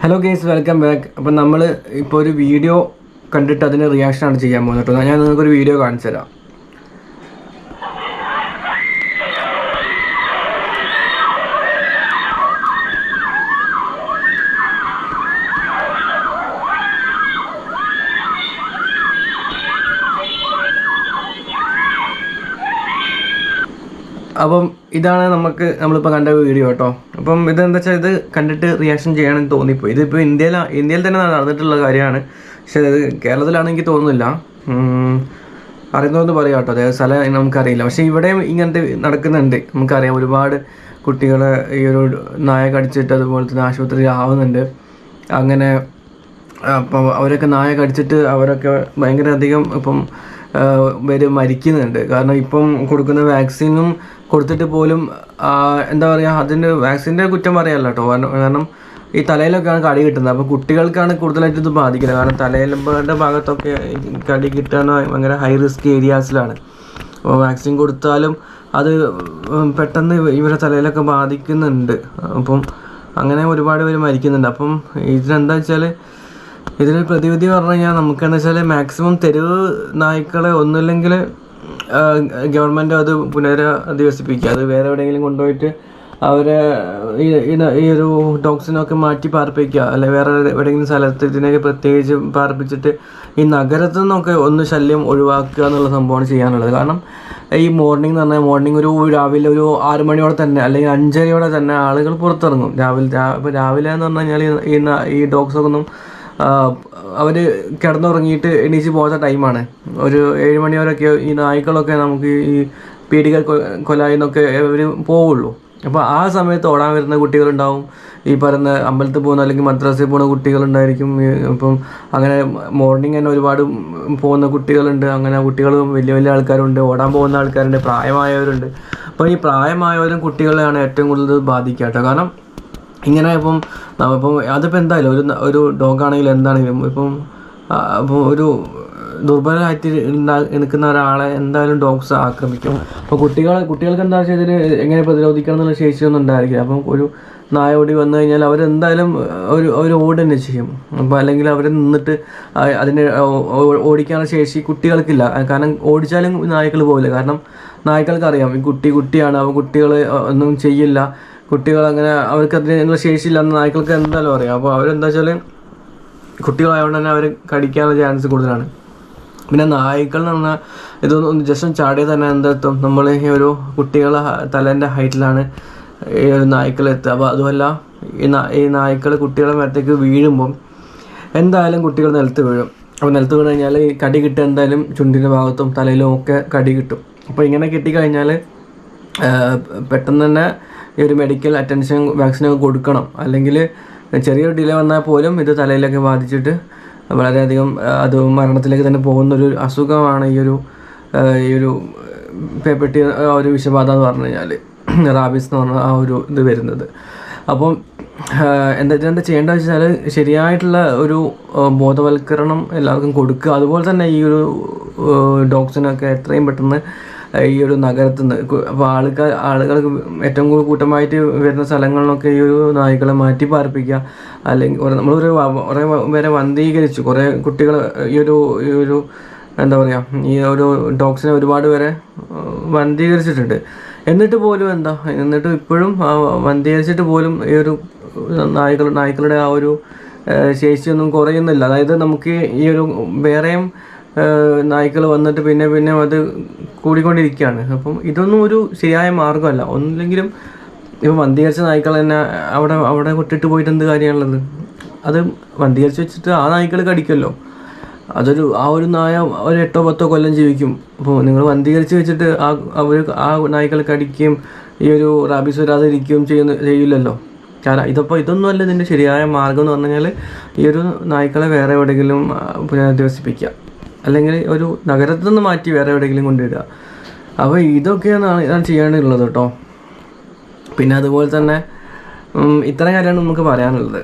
Hello guys welcome back അപ്പം നമ്മൾ ഇപ്പോൾ ഒരു വീഡിയോ കണ്ടിട്ട് അതിന് റിയാക്ഷൻ ആണ് ചെയ്യാൻ പോകുന്നത് ഞാൻ നിങ്ങൾക്കൊരു വീഡിയോ കാണിച്ചു തരാം അപ്പം ഇതാണ് നമുക്ക് നമ്മളിപ്പോൾ കണ്ട വീഡിയോ കേട്ടോ അപ്പം ഇതെന്താ വെച്ചാൽ ഇത് കണ്ടിട്ട് റിയാക്ഷൻ ചെയ്യണമെന്ന് തോന്നിപ്പോയി. ഇതിപ്പോൾ ഇന്ത്യയിലാണ് ഇന്ത്യയിൽ തന്നെ നടന്നിട്ടുള്ള കാര്യമാണ്. പക്ഷേ ഇത് കേരളത്തിലാണെങ്കിൽ തോന്നുന്നില്ല. അറിയുന്നതെന്ന് പറയാം കേട്ടോ. അതായത് സ്ഥലം നമുക്കറിയില്ല. പക്ഷേ ഇവിടെയും ഇങ്ങനത്തെ നടക്കുന്നുണ്ട്. നമുക്കറിയാം ഒരുപാട് കുട്ടികളെ ഈ ഒരു നായ കടിച്ചിട്ട് അതുപോലെ തന്നെ ആശുപത്രിയിൽ ആവുന്നുണ്ട്. അങ്ങനെ അപ്പോൾ അവരൊക്കെ നായ കടിച്ചിട്ട് അവരൊക്കെ ഭയങ്കര അധികം ഇപ്പം പേര് മരിക്കുന്നുണ്ട്. കാരണം ഇപ്പം കൊടുക്കുന്ന വാക്സിനും കൊടുത്തിട്ട് പോലും എന്താ പറയുക അതിന്റെ വാക്സിന്റെ കുറ്റം പറയാമല്ലോ കേട്ടോ കാരണം കാരണം ഈ തലയിലൊക്കെയാണ് കടി കിട്ടുന്നത്. അപ്പോൾ കുട്ടികൾക്കാണ് കൂടുതലായിട്ട് ഇത് ബാധിക്കുന്നത്. കാരണം തലയിലുടെ ഭാഗത്തൊക്കെ കടി കിട്ടാൻ ഭയങ്കര ഹൈ റിസ്ക് ഏരിയാസിലാണ് അപ്പോൾ വാക്സിൻ കൊടുത്താലും അത് പെട്ടെന്ന് ഇവരെ തലയിലൊക്കെ ബാധിക്കുന്നുണ്ട്. അപ്പം അങ്ങനെ ഒരുപാട് പേര് മരിക്കുന്നുണ്ട്. അപ്പം ഇതിനെന്താ വെച്ചാൽ ഇതിന് പ്രതിവിധി പറഞ്ഞു കഴിഞ്ഞാൽ നമുക്കെന്ന് വെച്ചാൽ മാക്സിമം തെരുവ് നായ്ക്കളെ ഒന്നുമില്ലെങ്കിൽ ഗവൺമെന്റ് അത് പുനരധിവസിപ്പിക്കുക അത് വേറെ എവിടെയെങ്കിലും കൊണ്ടുപോയിട്ട് അവരെ ഈ ഒരു ഡോഗ്സിനൊക്കെ മാറ്റി പാർപ്പിക്കുക. അല്ലെ വേറെ എവിടെയെങ്കിലും സ്ഥലത്ത് ഇതിനൊക്കെ പ്രത്യേകിച്ച് പാർപ്പിച്ചിട്ട് ഈ നഗരത്തിൽ നിന്നൊക്കെ ഒന്ന് ശല്യം ഒഴിവാക്കുക എന്നുള്ള സംഭവമാണ് ചെയ്യാനുള്ളത്. കാരണം ഈ മോർണിംഗ് എന്ന് പറഞ്ഞാൽ മോർണിംഗ് ഒരു രാവിലെ ഒരു ആറ് മണിയോടെ തന്നെ അല്ലെങ്കിൽ അഞ്ചരയോടെ തന്നെ ആളുകൾ പുറത്തിറങ്ങും. രാവിലെ രാവിലെ എന്ന് പറഞ്ഞു കഴിഞ്ഞാൽ ഈ ഈ ഡോഗ്സൊക്കെ ഒന്നും അവർ കിടന്നുറങ്ങിയിട്ട് എണീച്ച് പോകുന്ന ടൈമാണ് ഒരു ഏഴ് മണി ഈ നായ്ക്കളൊക്കെ നമുക്ക് ഈ പേടികൾ കൊലായി എന്നൊക്കെ അവർ പോവുള്ളൂ. അപ്പോൾ ആ സമയത്ത് ഓടാൻ വരുന്ന കുട്ടികളുണ്ടാവും. ഈ പറയുന്ന അമ്പലത്തിൽ പോകുന്ന അല്ലെങ്കിൽ മദ്രാസിൽ പോകുന്ന കുട്ടികളുണ്ടായിരിക്കും. ഇപ്പം അങ്ങനെ മോർണിംഗ് തന്നെ ഒരുപാട് പോകുന്ന കുട്ടികളുണ്ട്. അങ്ങനെ കുട്ടികളും വലിയ വലിയ ആൾക്കാരുണ്ട്. ഓടാൻ പോകുന്ന ആൾക്കാരുണ്ട്. പ്രായമായവരുണ്ട്. അപ്പോൾ ഈ പ്രായമായവരും കുട്ടികളെയാണ് ഏറ്റവും കൂടുതൽ ബാധിക്കുക കേട്ടോ കാരണം ഇങ്ങനെ ഇപ്പം ഇപ്പം അതിപ്പോൾ എന്തായാലും ഒരു ഒരു ഡോഗാണെങ്കിലും എന്താണെങ്കിലും ഇപ്പം അപ്പോൾ ഒരു ദുർബലമായിട്ട് ഉണ്ടാ- നിൽക്കുന്ന ഒരാളെ എന്തായാലും ഡോഗ്സ് ആക്രമിക്കും. അപ്പോൾ കുട്ടികളെ കുട്ടികൾക്ക് എന്താ വെച്ചാൽ ഇതിന് എങ്ങനെ പ്രതിരോധിക്കണം എന്നുള്ള ശേഷിയൊന്നും ഉണ്ടായിരിക്കില്ല. അപ്പം ഒരു നായ ഓടി വന്നു കഴിഞ്ഞാൽ അവരെന്തായാലും ഒരു അവർ ഓടുക തന്നെ ചെയ്യും. അപ്പോൾ അല്ലെങ്കിൽ അവർ നിന്നിട്ട് അതിന് ഓടിക്കാനുള്ള ശേഷി കുട്ടികൾക്കില്ല. കാരണം ഓടിച്ചാലും നായ്ക്കൾ പോകില്ല കാരണം നായ്ക്കൾക്ക് അറിയാം ഈ കുട്ടി കുട്ടിയാണ്. അപ്പോൾ കുട്ടികൾ ഒന്നും ചെയ്യില്ല. കുട്ടികൾ അങ്ങനെ അവർക്ക് അതിനുള്ള ശേഷിയില്ല എന്ന് നായ്ക്കൾക്ക് എന്തായാലും അറിയാം. അപ്പോൾ അവരെന്താ വെച്ചാൽ കുട്ടികളായതുകൊണ്ട് തന്നെ അവർ കടിക്കാനുള്ള ചാൻസ് കൂടുതലാണ്. പിന്നെ നായ്ക്കൾ എന്ന് പറഞ്ഞാൽ ഇതൊന്നും ജസ്റ്റ് ചാടിയ തന്നെ എന്തെത്തും നമ്മൾ ഈ ഒരു കുട്ടികളെ തലേന്റെ ഹൈറ്റിലാണ് ഈ ഒരു നായ്ക്കൾ എത്തുക. അപ്പോൾ അതുമല്ല ഈ ഈ നായ്ക്കൾ കുട്ടികളെ മേത്തേക്ക് വീഴുമ്പം എന്തായാലും കുട്ടികൾ നിലത്ത് വീഴും. അപ്പോൾ നിലത്ത് വീണ് കഴിഞ്ഞാൽ ഈ കടി കിട്ടുക എന്തായാലും ചുണ്ടിന്റെ ഭാഗത്തും തലയിലും ഒക്കെ കടി കിട്ടും. അപ്പോൾ ഇങ്ങനെ കിട്ടിക്കഴിഞ്ഞാൽ പെട്ടെന്ന് തന്നെ ഈ ഒരു മെഡിക്കൽ അറ്റൻഷൻ വാക്സിനൊക്കെ കൊടുക്കണം. അല്ലെങ്കിൽ ചെറിയൊരു ഡിലേ വന്നാൽ പോലും ഇത് തലയിലൊക്കെ ബാധിച്ചിട്ട് വളരെയധികം അത് മരണത്തിലേക്ക് തന്നെ പോകുന്നൊരു അസുഖമാണ് ഈ ഒരു ഈ ഒരു പേപ്പെട്ടി ആ ഒരു വിഷബാധ എന്ന് പറഞ്ഞു കഴിഞ്ഞാൽ റാബീസ് എന്ന് പറഞ്ഞ ആ ഒരു ഇത് വരുന്നത്. അപ്പം എന്താ ഇതിനെന്താ ചെയ്യേണ്ടത് വെച്ചാൽ ശരിയായിട്ടുള്ള ഒരു ബോധവൽക്കരണം എല്ലാവർക്കും കൊടുക്കുക. അതുപോലെ തന്നെ ഈ ഒരു ഡോഗ്സിനൊക്കെ എത്രയും പെട്ടെന്ന് ഈ ഒരു നഗരത്തിൽ നിന്ന് അപ്പോൾ ആൾക്കാർ ആളുകൾക്ക് ഏറ്റവും കൂടുതൽ കൂട്ടമായിട്ട് വരുന്ന സ്ഥലങ്ങളിലൊക്കെ ഈ ഒരു നായ്ക്കളെ മാറ്റി പാർപ്പിക്കുക. അല്ലെങ്കിൽ നമ്മളൊരു കുറേ പേരെ വന്ധീകരിച്ചു. കുറേ കുട്ടികൾ ഈ ഒരു ഈ ഒരു എന്താ പറയുക ഈ ഒരു ഡോഗ്സിനെ ഒരുപാട് പേരെ വന്ധീകരിച്ചിട്ടുണ്ട്. എന്നിട്ട് പോലും എന്താ? എന്നിട്ട് ഇപ്പോഴും വന്ധീകരിച്ചിട്ട് പോലും ഈ ഒരു നായ്ക്കൾ നായ്ക്കളുടെ ആ ഒരു ശേഷിയൊന്നും കുറയുന്നില്ല. അതായത് നമുക്ക് ഈ ഒരു വേറെയും നായ്ക്കൾ വന്നിട്ട് പിന്നെ പിന്നെ അത് കൂടിക്കൊണ്ടിരിക്കുകയാണ്. അപ്പം ഇതൊന്നും ഒരു ശരിയായ മാർഗമല്ല ഒന്നില്ലെങ്കിലും ഇപ്പം വന്ധീകരിച്ച നായ്ക്കൾ തന്നെ അവിടെ അവിടെ കൊട്ടിട്ട് പോയിട്ട് എന്ത് കാര്യമാണുള്ളത്? അത് വന്ധീകരിച്ച് വെച്ചിട്ട് ആ നായ്ക്കൾ കടിക്കുമല്ലോ. അതൊരു ആ ഒരു നായ ഒരു എട്ടോ പത്തോ കൊല്ലം ജീവിക്കും. അപ്പോൾ നിങ്ങൾ വന്ധീകരിച്ച് വെച്ചിട്ട് ആ അവർ ആ നായ്ക്കൾ കടിക്കുകയും ഈ ഒരു റാബീസ് വരാതെ ഇരിക്കുകയും ചെയ്യുന്ന ചെയ്യില്ലല്ലോ. കാരണം ഇതപ്പോൾ ഇതൊന്നും അല്ല ഇതിന്റെ ശരിയായ മാർഗം എന്ന് പറഞ്ഞു കഴിഞ്ഞാൽ ഈ ഒരു നായ്ക്കളെ വേറെ എവിടെയെങ്കിലും പുനരധിവസിപ്പിക്കുക. അല്ലെങ്കിൽ ഒരു നഗരത്തിൽ നിന്ന് മാറ്റി വേറെ എവിടെയെങ്കിലും കൊണ്ടിടുക അപ്പോൾ ഇതൊക്കെയാണ് ഞാൻ ചെയ്യാനുള്ളത് കേട്ടോ. പിന്നെ അതുപോലെ തന്നെ ഇത്രയും കാര്യമാണ് നമുക്ക് പറയാനുള്ളത്.